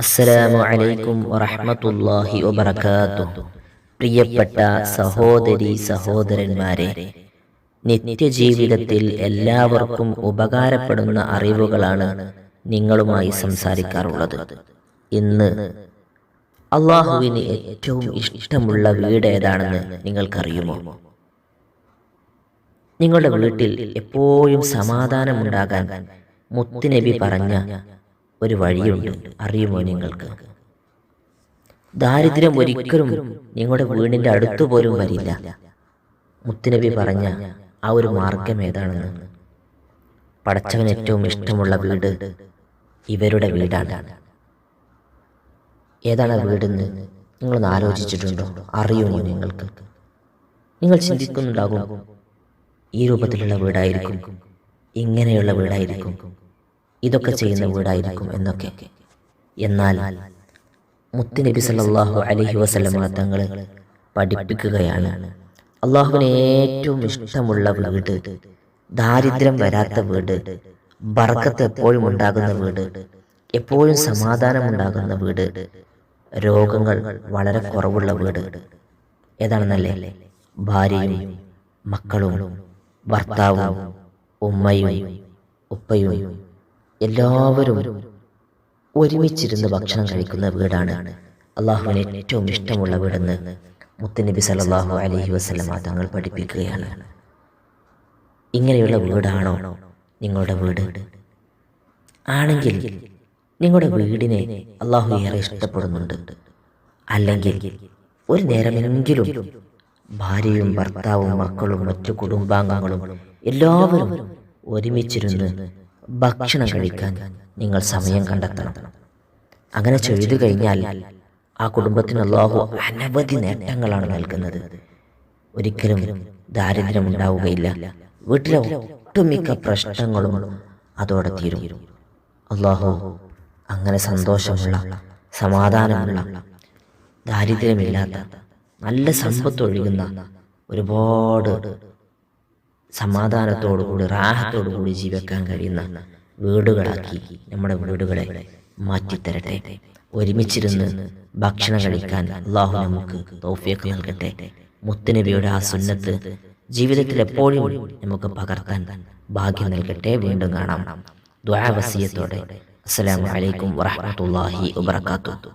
അസ്സലാമു അലൈക്കും വറഹ്മത്തുള്ളാഹി വബറകാതുഹു. പ്രിയപ്പെട്ട സഹോദരി സഹോദരന്മാരെ നിത്യജീവിതത്തിൽ എല്ലാവർക്കും ഉപകാരപ്പെടുന്ന അറിവുകളാണ് നിങ്ങളുമായി സംസാരിക്കാറുള്ളത്. ഇന്ന് അള്ളാഹുവിന് ഏറ്റവും ഇഷ്ടമുള്ള വീട് ഏതാണെന്ന് നിങ്ങൾക്കറിയുമോ? നിങ്ങളുടെ വീട്ടിൽ എപ്പോഴും സമാധാനമുണ്ടാകാൻ മുത്തുനബി പറഞ്ഞ ഒരു വഴിയുണ്ട്. അറിയുമോ നിങ്ങൾക്ക്? ദാരിദ്ര്യം ഒരിക്കലും നിങ്ങളുടെ വീടിന്റെ അടുത്തു പോലും വരില്ല. മുത്തുനബി പറഞ്ഞ ആ ഒരു മാർഗം ഏതാണെന്ന്? പടച്ചവൻ ഏറ്റവും ഇഷ്ടമുള്ള വീട് ഇവരുടെ വീടാണ്. ഏതാണ് വീടെന്ന് നിങ്ങളൊന്ന് ആലോചിച്ചിട്ടുണ്ടോ? അറിയുമോ നിങ്ങൾക്ക്? നിങ്ങൾ ചിന്തിക്കുന്നുണ്ടാകും. ഈ രൂപത്തിലുള്ള വീടായിരിക്കും. ഇങ്ങനെയുള്ള വീടായിരിക്കും. ഇതൊക്കെ ചെയ്യുന്ന വീടായിരിക്കും എന്നൊക്കെ. എന്നാൽ മുത്തുനബി സല്ലാഹു അലഹി വസ്ലമ തങ്ങൾ പഠിപ്പിക്കുകയാണ്. അള്ളാഹുവിന് ഏറ്റവും ഇഷ്ടമുള്ള വീട് ദാരിദ്ര്യം വരാത്ത വീട് ബർക്കത്ത് എപ്പോഴും ഉണ്ടാകുന്ന വീട് എപ്പോഴും സമാധാനം ഉണ്ടാകുന്ന വീട് രോഗങ്ങൾ വളരെ കുറവുള്ള വീട്. ഏതാണെന്നല്ലേ? ഭാര്യയും മക്കളും ഭർത്താവും ഉമ്മയും ഉപ്പയും. എല്ലാവരും ഒരുമിച്ചിരുന്ന് ഭക്ഷണം കഴിക്കുന്ന വീടാണ്. അള്ളാഹുവിന് ഏറ്റവും ഇഷ്ടമുള്ള വീടെന്ന് മുത്തനബി സല്ലല്ലാഹു അലഹി വസ്ലമ തങ്ങൾ പഠിപ്പിക്കുകയാണ്. ഇങ്ങനെയുള്ള വീടാണോ നിങ്ങളുടെ വീട്? ആണെങ്കിൽ നിങ്ങളുടെ വീടിനെ അള്ളാഹു ഏറെ ഇഷ്ടപ്പെടുന്നുണ്ട്. അല്ലെങ്കിൽ ഒരു നേരമെങ്കിലും ഭാര്യയും ഭർത്താവും മക്കളും മറ്റു കുടുംബാംഗങ്ങളും എല്ലാവരും ഒരുമിച്ചിരുന്ന് ഭക്ഷണം കഴിക്കാൻ നിങ്ങൾ സമയം കണ്ടെത്തണം. അങ്ങനെ ചെയ്തു കഴിഞ്ഞാൽ ആ കുടുംബത്തിന് അള്ളാഹു അനവധി നേട്ടങ്ങളാണ് നൽകുന്നത്. ഒരിക്കലും ദാരിദ്ര്യം ഉണ്ടാവുകയില്ല. വീട്ടിലെ ഒട്ടുമിക്ക പ്രശ്നങ്ങളും അതോടെ തീരും. അള്ളാഹു അങ്ങനെ സന്തോഷമുള്ള സമാധാനമുള്ള ദാരിദ്ര്യമില്ലാത്ത നല്ല സമ്പത്ത് ഒഴുകുന്ന ഒരുപാട് സമാധാനത്തോടുകൂടി റാഹത്തോടുകൂടി ജീവിക്കാൻ കഴിയുന്ന വീടുകളാക്കി നമ്മുടെ വീടുകളെ മാറ്റിത്തരട്ടെ. ഒരുമിച്ചിരുന്ന് ഭക്ഷണം കഴിക്കാൻ അള്ളാഹു നമുക്ക് തോഫിയൊക്കെ നൽകട്ടെ. മുത്തുനബിയുടെ ആ സുന്നത്ത് ജീവിതത്തിൽ എപ്പോഴും നമുക്ക് പകർത്താൻ ഭാഗ്യം നൽകട്ടെ. വീണ്ടും കാണാം. ദ്വാവസീയത്തോടെ അസ്സലാമു അലൈക്കും വറഹ്മത്തുള്ളാഹി വബറകാതുഹു